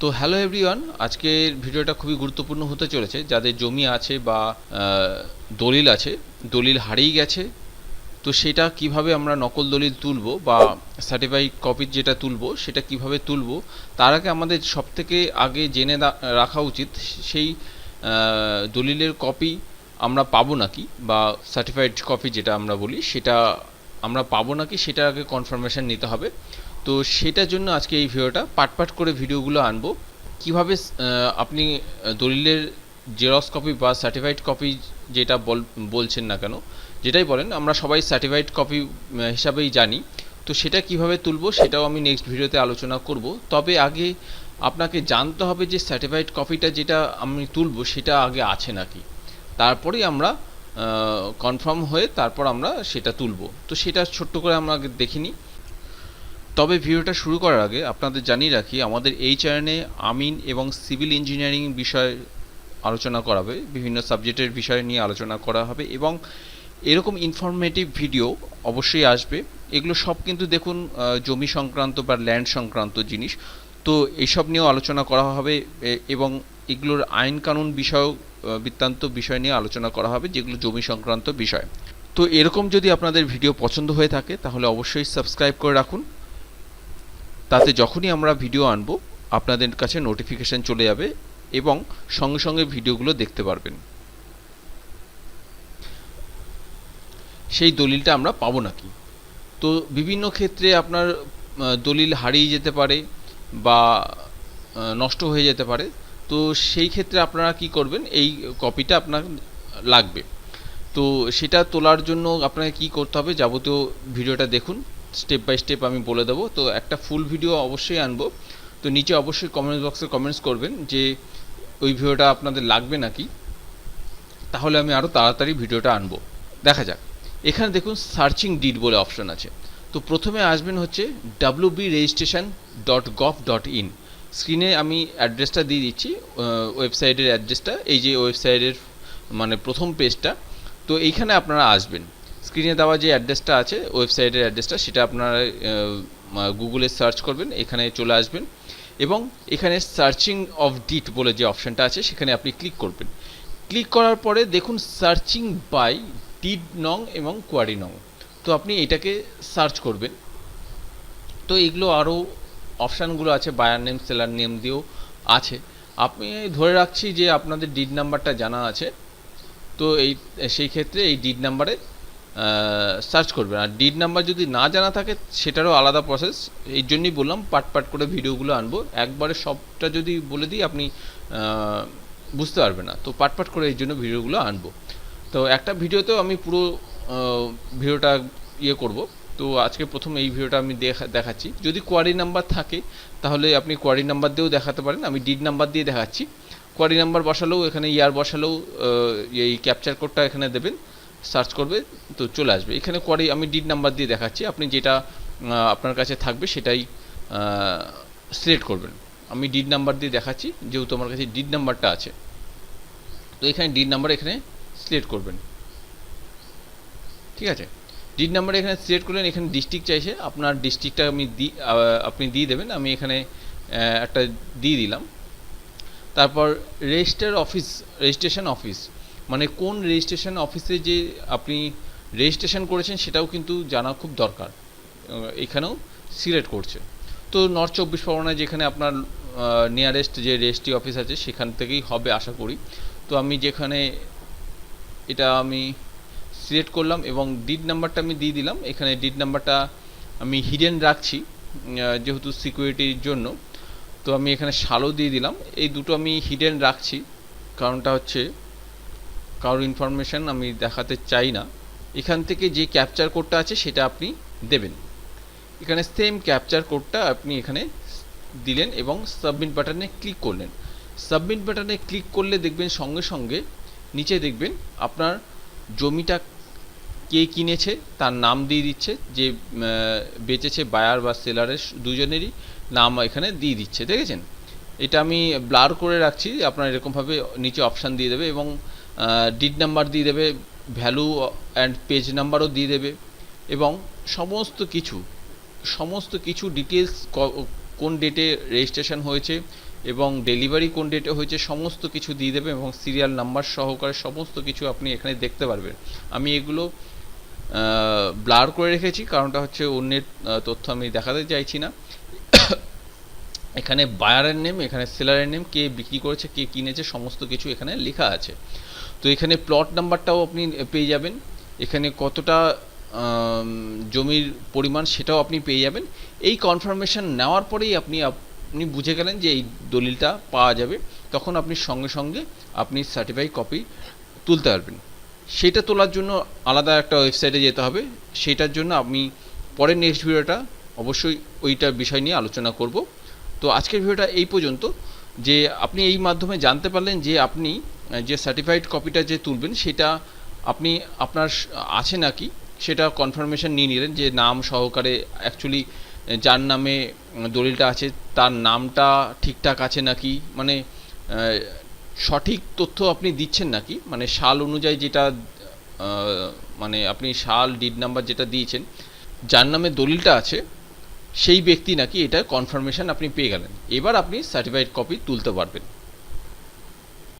তো hello everyone আজকের ভিডিওটা খুবই গুরুত্বপূর্ণ হতে চলেছে। যাদের জমি আছে বা দলিল আছে, দলিল হারিয়ে গেছে, তো সেটা কীভাবে আমরা নকল দলিল তুলবো বা সার্টিফাইড কপি যেটা তুলব, সেটা কীভাবে তুলব, তার আগে আমাদের সব থেকে আগে জেনে রাখা উচিত সেই দলিলের কপি আমরা পাবো নাকি বা সার্টিফাইড কপি যেটা আমরা বলি, সেটা আমরা পাবো নাকি, সেটা আগে কনফার্মেশন নিতে হবে। তো সেটার জন্য আজকে এই ভিডিওটা পাট পাট করে ভিডিওগুলো আনব। কীভাবে আপনি দলিলের জেরক্স কপি বা সার্টিফাইড কপি যেটা বল, বলছেন না কেন, যেটাই বলেন, আমরা সবাই সার্টিফাইড কপি হিসাবেই জানি। তো সেটা কীভাবে তুলবো সেটাও আমি নেক্সট ভিডিওতে আলোচনা করব। তবে আগে আপনাকে জানতে হবে যে সার্টিফাইড কপিটা যেটা আমি তুলব সেটা আগে আছে নাকি। তারপরেই আমরা কনফার্ম হয়ে তারপর আমরা সেটা তুলব। তো সেটা ছোট্ট করে আমরা আগে দেখিনি। তবে ভিডিওটা শুরু করার আগে আপনাদের জানিয়ে রাখি, আমাদের এই চ্যানেলে আমিন এবং সিভিল ইঞ্জিনিয়ারিং বিষয় আলোচনা করা হবে, বিভিন্ন সাবজেক্টের বিষয় নিয়ে আলোচনা করা হবে এবং এরকম ইনফরমেটিভ ভিডিও অবশ্যই আসবে। এগুলো সব কিন্তু দেখুন জমি সংক্রান্ত বা ল্যান্ড সংক্রান্ত জিনিস। তো এইসব নিয়েও আলোচনা করা হবে এবং এগুলোর আইন কানুন বিষয় বৃত্তান্ত বিষয় নিয়ে আলোচনা করা হবে, যেগুলো জমি সংক্রান্ত বিষয়। তো এরকম যদি আপনাদের ভিডিও পছন্দ হয়ে থাকে, তাহলে অবশ্যই সাবস্ক্রাইব করে রাখুন। তাতে যখনই আমরা ভিডিও আনব, আপনাদের কাছে নোটিফিকেশন চলে যাবে এবং সঙ্গে সঙ্গে ভিডিওগুলো দেখতে পারবেন। সেই দলিলটা আমরা পাবো নাকি? তো বিভিন্ন ক্ষেত্রে আপনার দলিল হারিয়ে যেতে পারে বা নষ্ট হয়ে যেতে পারে। তো সেই ক্ষেত্রে আপনারা কি করবেন? এই কপিটা আপনার লাগবে। তো সেটা তোলার জন্য আপনাকে কি করতে হবে? যাবতীয় ভিডিওটা দেখুন। স্টেপ বাই স্টেপ আমি বলে দেবো। তো একটা ফুল ভিডিও অবশ্যই আনব। তো নিচে অবশ্যই কমেন্টস বক্সে কমেন্টস করবেন যে ওই ভিডিওটা আপনাদের লাগবে নাকি? তাহলে আমি আরও তাড়াতাড়ি ভিডিওটা আনব। দেখা যাক। এখানে দেখুন সার্চিং ডিড বলে অপশন আছে। তো প্রথমে আসবেন হচ্ছে W B registration dot gov dot in স্ক্রিনে আমি অ্যাড্রেসটা দিয়ে দিচ্ছি ওয়েবসাইটের অ্যাড্রেসটা এই যে ওয়েবসাইটের মানে প্রথম পেজটা তো এইখানে আপনারা আসবেন। স্ক্রিনে দেওয়া যে অ্যাড্রেসটা আছে, ওয়েবসাইটের অ্যাড্রেসটা, সেটা আপনারা গুগলে সার্চ করবেন, এখানে চলে আসবেন। এবং এখানে সার্চিং অফ ডিট বলে যে অপশানটা আছে, সেখানে আপনি ক্লিক করবেন। ক্লিক করার পরে দেখুন, সার্চিং বাই ডিড নং এবং কোয়ারি নং। তো আপনি এটাকে সার্চ করবেন। তো এগুলো আরও অপশানগুলো আছে, বায়ার নেম, সেলার নেম দিয়েও আছে। আপনি ধরে রাখছি যে আপনাদের ডিড নাম্বারটা জানা আছে। তো এই, সেই ক্ষেত্রে এই ডিড নাম্বারে সার্চ করবেন। আর ডিড নাম্বার যদি না জানা থাকে, সেটারও আলাদা প্রসেস এই জন্যই বললাম, পাট পাট করে ভিডিওগুলো আনব। একবারে সবটা যদি বলে দিই, আপনি বুঝতে পারবেন না। তো পাট পাট করে এই জন্য ভিডিওগুলো আনব। তো একটা ভিডিওতেও আমি পুরো ভিডিওটা ইয়ে করব। তো আজকে প্রথম এই ভিডিওটা আমি দেখা, দেখাচ্ছি। যদি কোয়ারি নাম্বার থাকে, তাহলে আপনি কোয়ারি নাম্বার দিয়েও দেখাতে পারেন। আমি ডিড নাম্বার দিয়ে দেখাচ্ছি। কোয়ারি নাম্বার বসালেও, এখানে ইয়ার বসালেও এই ক্যাপচার কোডটা এখানে দেবেন। সার্চ করবে, তো চলে আসবে। এখানে কোয়ারি আমি ডিড নাম্বার দিয়ে দেখাচ্ছি। আপনি যেটা আপনার কাছে থাকবে সেটাই সিলেক্ট করবেন। আমি ডিড নাম্বার দিয়ে দেখাচ্ছি, যেহেতু আমার কাছে ডিড নাম্বারটা আছে। তো এখানে ডিড নাম্বার এখানে সিলেক্ট করবেন। ঠিক আছে? ডিড নাম্বার এখানে সিলেক্ট করলেন, এখানে ডিস্ট্রিক্ট চাইছে। আপনার ডিস্ট্রিক্টটা আমি দি আপনি দিয়ে দেবেন। আমি এখানে একটা দিয়ে দিলাম। তারপর রেজিস্টার অফিস রেজিস্ট্রেশন অফিস মানে কোন রেজিস্ট্রেশন অফিসে যে আপনি রেজিস্ট্রেশন করেছেন সেটাও কিন্তু জানা খুব দরকার। এখানেও সিলেক্ট করছে। তো নর্থ চব্বিশ পরগনায় যেখানে আপনার নিয়ারেস্ট যে রেজিস্ট্রি অফিস আছে সেখান থেকেই হবে আশা করি। তো আমি যেখানে এটা আমি সিলেক্ট করলাম এবং ডিড নাম্বারটা আমি দিয়ে দিলাম। এখানে ডিড নাম্বারটা আমি হিডেন রাখছি যেহেতু সিকিউরিটির জন্য। তো আমি এখানে সালো দিয়ে দিলাম। এই দুটো আমি হিডেন রাখছি। কারণটা হচ্ছে কারোর ইনফরমেশন আমি দেখাতে চাই না। এখান থেকে যে ক্যাপচার কোডটা আছে, সেটা আপনি দেবেন। এখানে সেম ক্যাপচার কোডটা আপনি এখানে দিলেন এবং সাবমিট বাটনে ক্লিক করলেন। সাবমিট বাটনে ক্লিক করলে দেখবেন সঙ্গে সঙ্গে নিচে দেখবেন আপনার জমিটা কে কিনেছে, তার নাম দিয়ে দিচ্ছে, যে বেচেছে বায়ার বা সেলারের দুজনেরই নাম এখানে দিয়ে দিচ্ছে, দেখেছেন? এটা আমি ব্লার করে রাখছি, আপনার এরকমভাবে নিচে অপশান দিয়ে দেবে এবং ডিড নাম্বার দিয়ে দেবে ভ্যালু অ্যান্ড পেজ নাম্বারও দিয়ে দেবে এবং সমস্ত কিছু সমস্ত কিছু ডিটেলস কোন ডেটে রেজিস্ট্রেশন হয়েছে এবং ডেলিভারি কোন ডেটে হয়েছে সমস্ত কিছু দিয়ে দেবে এবং সিরিয়াল নাম্বার সহকারে সমস্ত কিছু আপনি এখানে দেখতে পারবেন। আমি এগুলো ব্লার করে রেখেছি, কারণটা হচ্ছে অন্যের তথ্য আমি দেখাতে চাইছি না। এখানে বায়ারের নেম এখানে সেলারের নেম কে বিক্রি করেছে, কে কিনেছে, সমস্ত কিছু এখানে লেখা আছে। তো এখানে প্লট নাম্বারটাও আপনি পেয়ে যাবেন। এখানে কতটা জমির পরিমাণ সেটাও আপনি পেয়ে যাবেন। এই কনফার্মেশন নেওয়ার পরেই আপনি আপনি বুঝে গেলেন যে এই দলিলটা পাওয়া যাবে। তখন আপনি সঙ্গে সঙ্গে আপনি সার্টিফাই কপি তুলতে পারবেন। সেটা তোলার জন্য আলাদা একটা ওয়েবসাইটে যেতে হবে। সেটার জন্য আমি পরের নেক্সট ভিডিওটা অবশ্যই ওইটার বিষয় নিয়ে আলোচনা করব। তো আজকের ভিডিওটা এই পর্যন্ত যে আপনি এই মাধ্যমে জানতে পারলেন যে আপনি যে সার্টিফাইড কপিটা যে তুলবেন, সেটা আপনি, আপনার আছে নাকি? সেটা কনফার্মেশন নিয়ে নিলেন যে নাম সহকারে অ্যাকচুয়ালি যার নামে দলিলটা আছে, তার নামটা ঠিকঠাক আছে নাকি? মানে সঠিক তথ্য আপনি দিচ্ছেন নাকি? মানে সাল অনুযায়ী যেটা মানে আপনি সাল ডিড নাম্বার যেটা দিয়েছেন, যার নামে দলিলটা আছে, সেই ব্যক্তি নাকি এটা কনফার্মেশন আপনি পেয়ে গেলেন। এবার আপনি সার্টিফাইড কপি তুলতে পারবেন।